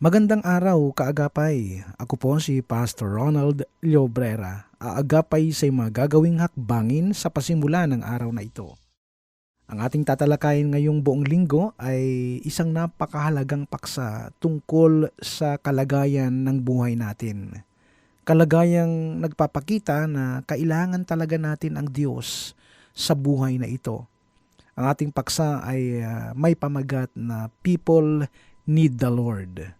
Magandang araw, kaagapay. Ako po si Pastor Ronald Llobrera, aagapay sa mga gagawing hakbangin sa pasimula ng araw na ito. Ang ating tatalakayin ngayong buong linggo ay isang napakahalagang paksa tungkol sa kalagayan ng buhay natin. Kalagayang nagpapakita na kailangan talaga natin ang Diyos sa buhay na ito. Ang ating paksa ay ah, may pamagat na People Need the Lord.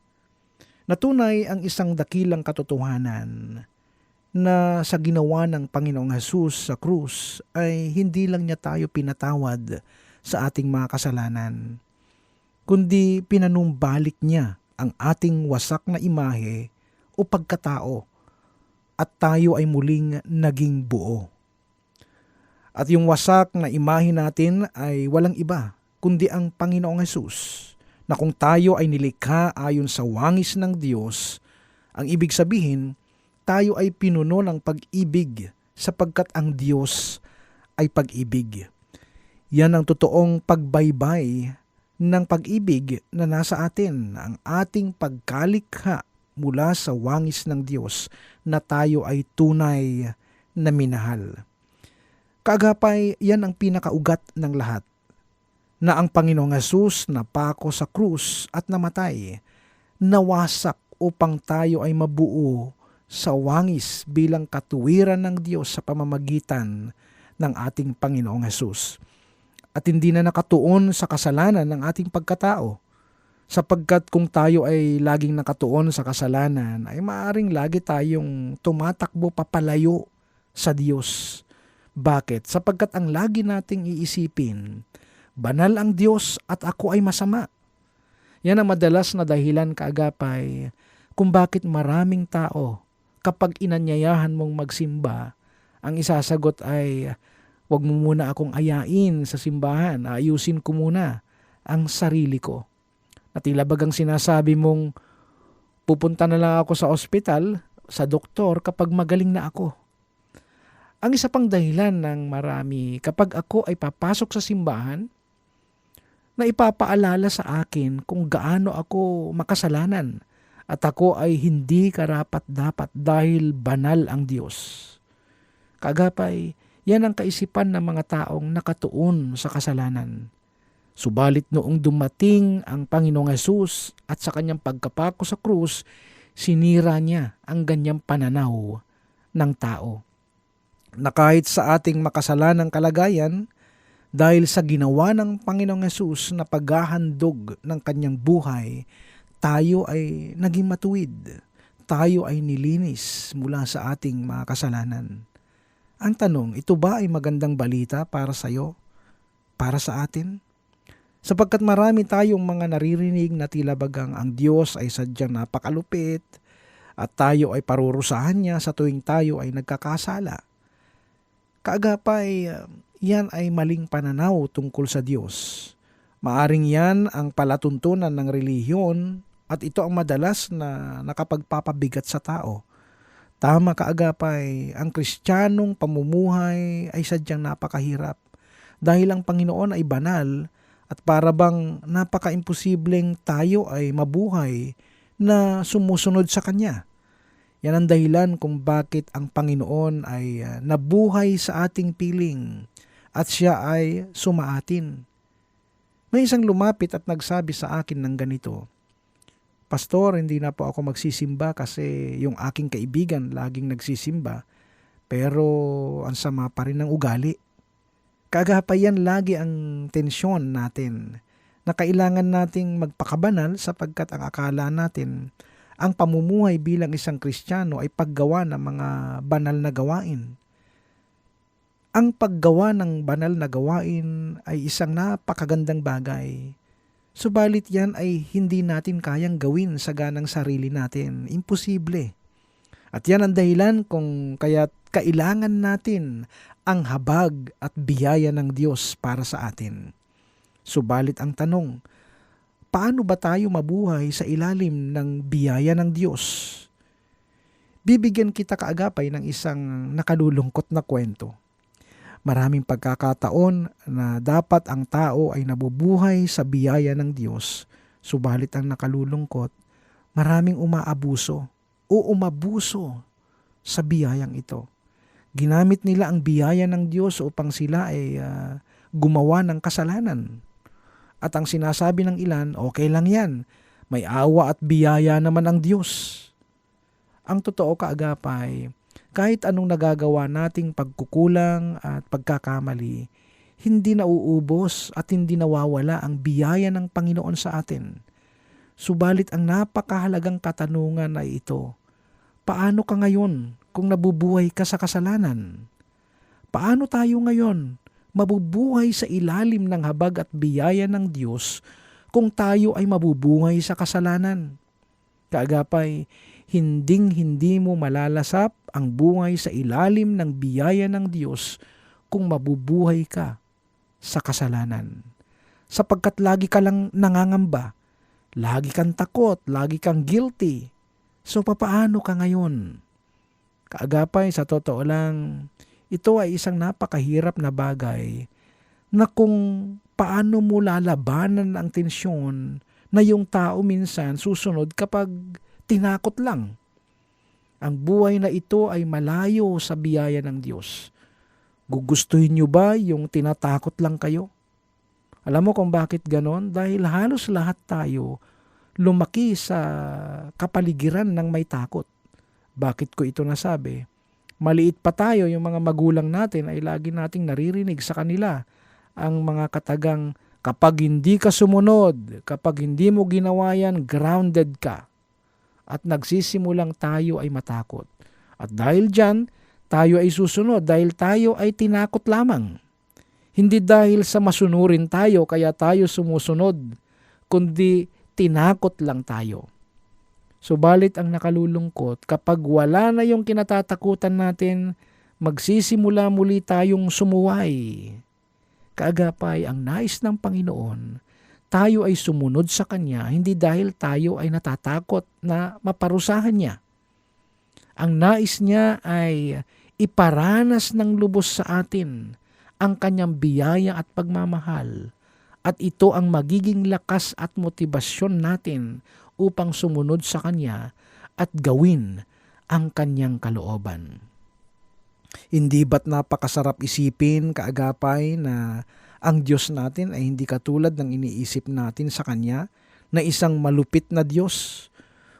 Natunay ang isang dakilang katotohanan na sa ginawa ng Panginoong Hesus sa krus ay hindi lang niya tayo pinatawad sa ating mga kasalanan, kundi pinanumbalik niya ang ating wasak na imahe o pagkatao at tayo ay muling naging buo. At yung wasak na imahe natin ay walang iba kundi ang Panginoong Hesus na kung tayo ay nilikha ayon sa wangis ng Diyos, ang ibig sabihin, tayo ay pinuno ng pag-ibig sapagkat ang Diyos ay pag-ibig. Yan ang totoong pagbaybay ng pag-ibig na nasa atin, ang ating pagkalikha mula sa wangis ng Diyos na tayo ay tunay na minahal. Kaagapay, yan ang pinakaugat ng lahat na ang Panginoong Yesus napako sa krus at namatay, nawasak upang tayo ay mabuo sa wangis bilang katuwiran ng Diyos sa pamamagitan ng ating Panginoong Yesus. At hindi na nakatuon sa kasalanan ng ating pagkatao, sapagkat kung tayo ay laging nakatuon sa kasalanan, ay maaring lagi tayong tumatakbo papalayo sa Diyos. Bakit? Sapagkat ang lagi nating iisipin, banal ang Diyos at ako ay masama. Yan ang madalas na dahilan kaagapay kung bakit maraming tao kapag inanyayahan mong magsimba, ang isasagot ay wag mo muna akong ayain sa simbahan, ayusin ko muna ang sarili ko. At tila sinasabi mong pupunta na lang ako sa ospital, sa doktor kapag magaling na ako. Ang isa pang dahilan ng marami kapag ako ay papasok sa simbahan, na ipapaalala sa akin kung gaano ako makasalanan at ako ay hindi karapat dapat dahil banal ang Diyos. Kagapay, yan ang kaisipan ng mga taong nakatuon sa kasalanan. Subalit noong dumating ang Panginoong Yesus at sa kanyang pagkapako sa krus, sinira niya ang ganyang pananaw ng tao. Na kahit sa ating makasalanang kalagayan, dahil sa ginawa ng Panginoong Yesus na paghahandog ng kanyang buhay, tayo ay naging matuwid. Tayo ay nilinis mula sa ating mga kasalanan. Ang tanong, ito ba ay magandang balita para sa iyo? Para sa atin? Sapagkat marami tayong mga naririnig na tila bagang ang Diyos ay sadyang napakalupit at tayo ay parurusahan niya sa tuwing tayo ay nagkakasala. Kaagapay, yan ay maling pananaw tungkol sa Diyos. Maaring yan ang palatuntunan ng relihiyon at ito ang madalas na nakapagpapabigat sa tao. Tama kaagapay, ang kristyanong pamumuhay ay sadyang napakahirap dahil ang Panginoon ay banal at para bang napaka-imposibleng tayo ay mabuhay na sumusunod sa Kanya. Yan ang dahilan kung bakit ang Panginoon ay uh, nabuhay sa ating piling at siya ay sumaatin. May isang lumapit at nagsabi sa akin ng ganito, Pastor, hindi na po ako magsisimba kasi yung aking kaibigan laging nagsisimba, pero ang sama pa rin ng ugali. Kagapay yan lagi ang tensyon natin na kailangan nating magpakabanal sapagkat ang akala natin ang pamumuhay bilang isang Kristiyano ay paggawa ng mga banal na gawain. Ang paggawa ng banal na gawain ay isang napakagandang bagay. Subalit yan ay hindi natin kayang gawin sa ganang sarili natin. Imposible. At yan ang dahilan kung kaya't kailangan natin ang habag at biyaya ng Diyos para sa atin. Subalit ang tanong, paano ba tayo mabuhay sa ilalim ng biyaya ng Diyos? Bibigyan kita kaagapay ng isang nakalulungkot na kwento. Maraming pagkakataon na dapat ang tao ay nabubuhay sa biyaya ng Diyos, subalit ang nakalulungkot, maraming umaabuso o umabuso sa biyayang ito. Ginamit nila ang biyaya ng Diyos upang sila ay ah, gumawa ng kasalanan. At ang sinasabi ng ilan, okay lang yan. May awa at biyaya naman ang Diyos. Ang totoo kaagapay, kahit anong nagagawa nating pagkukulang at pagkakamali, hindi nauubos at hindi nawawala ang biyaya ng Panginoon sa atin. Subalit ang napakahalagang katanungan ay ito, paano ka ngayon kung nabubuhay ka sa kasalanan? Paano tayo ngayon mabubuhay sa ilalim ng habag at biyaya ng Diyos kung tayo ay mabubuhay sa kasalanan? Kaagapay, hinding hindi mo malalasap ang buhay sa ilalim ng biyaya ng Diyos kung mabubuhay ka sa kasalanan. Sapagkat lagi ka lang nangangamba, lagi kang takot, lagi kang guilty. So papaano ka ngayon? Kaagapay, sa totoo lang, ito ay isang napakahirap na bagay na kung paano mo lalabanan ang tensyon na yung tao minsan susunod kapag tinakot lang. Ang buhay na ito ay malayo sa biyaya ng Diyos. Gugustuhin nyo ba yung tinatakot lang kayo? Alam mo kung bakit ganon? Dahil halos lahat tayo lumaki sa kapaligiran ng may takot. Bakit ko ito nasabi? Maliit pa tayo, yung mga magulang natin ay lagi nating naririnig sa kanila ang mga katagang kapag hindi ka sumunod, kapag hindi mo ginawa yan, grounded ka. At nagsisimulang tayo ay matakot. At dahil dyan, tayo ay susunod dahil tayo ay tinakot lamang. Hindi dahil sa masunurin tayo kaya tayo sumusunod, kundi tinakot lang tayo. Subalit ang nakalulungkot, kapag wala na yung kinatatakutan natin, magsisimula muli tayong sumuway. Kaagapay ang nais ng Panginoon, tayo ay sumunod sa Kanya hindi dahil tayo ay natatakot na maparusahan niya. Ang nais niya ay iparanas ng lubos sa atin ang kanyang biyaya at pagmamahal. At ito ang magiging lakas at motibasyon natin upang sumunod sa Kanya at gawin ang Kanyang kalooban. Hindi ba't napakasarap isipin, kaagapay, na ang Diyos natin ay hindi katulad ng iniisip natin sa Kanya na isang malupit na Diyos,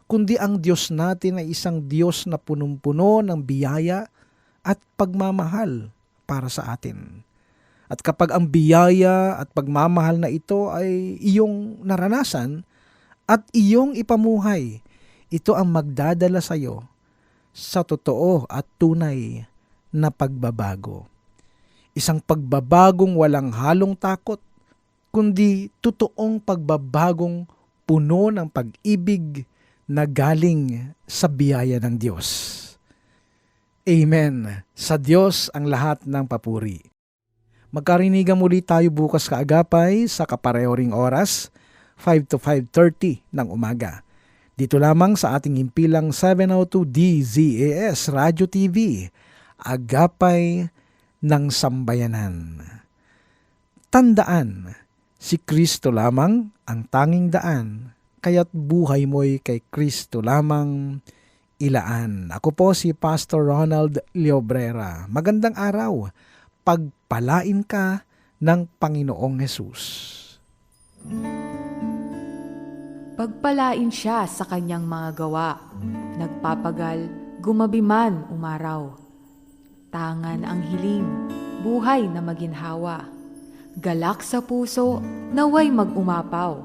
kundi ang Diyos natin ay isang Diyos na punong-puno ng biyaya at pagmamahal para sa atin. At kapag ang biyaya at pagmamahal na ito ay iyong naranasan at iyong ipamuhay, ito ang magdadala sa iyo sa totoo at tunay na pagbabago. Isang pagbabagong walang halong takot, kundi totoong pagbabagong puno ng pag-ibig na galing sa biyaya ng Diyos. Amen. Sa Diyos ang lahat ng papuri. Magkarinigan muli tayo bukas kaagapay sa kapareho oras, 5 to 5.30 ng umaga. Dito lamang sa ating himpilang 702 DZAS Radio TV, Agapay ng Sambayanan. Tandaan, si Kristo lamang ang tanging daan, kaya't buhay mo'y kay Kristo lamang ilaan. Ako po si Pastor Ronald Leobrera. Magandang araw pagpalain ka ng Panginoong Hesus. Pagpalain siya sa kanyang mga gawa. Nagpapagal, gumabi man umaraw. Tangan ang hiling, buhay na maginhawa. Galak sa puso, naway mag-umapaw.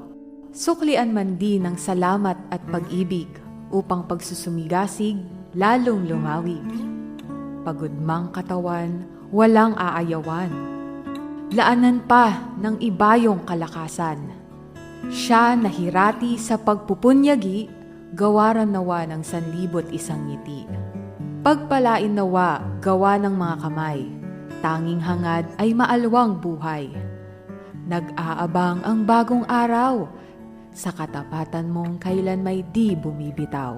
Suklian man din ng salamat at pag-ibig upang pagsusumigasig lalong lumawig. Pagod mang katawan, walang aayawan. Laanan pa ng ibayong kalakasan. Siya nahirati sa pagpupunyagi, gawaran nawa ng sanlibot isang ngiti. Pagpalain nawa gawa ng mga kamay, tanging hangad ay maalwang buhay. Nag-aabang ang bagong araw, sa katapatan mong kailan may di bumibitaw.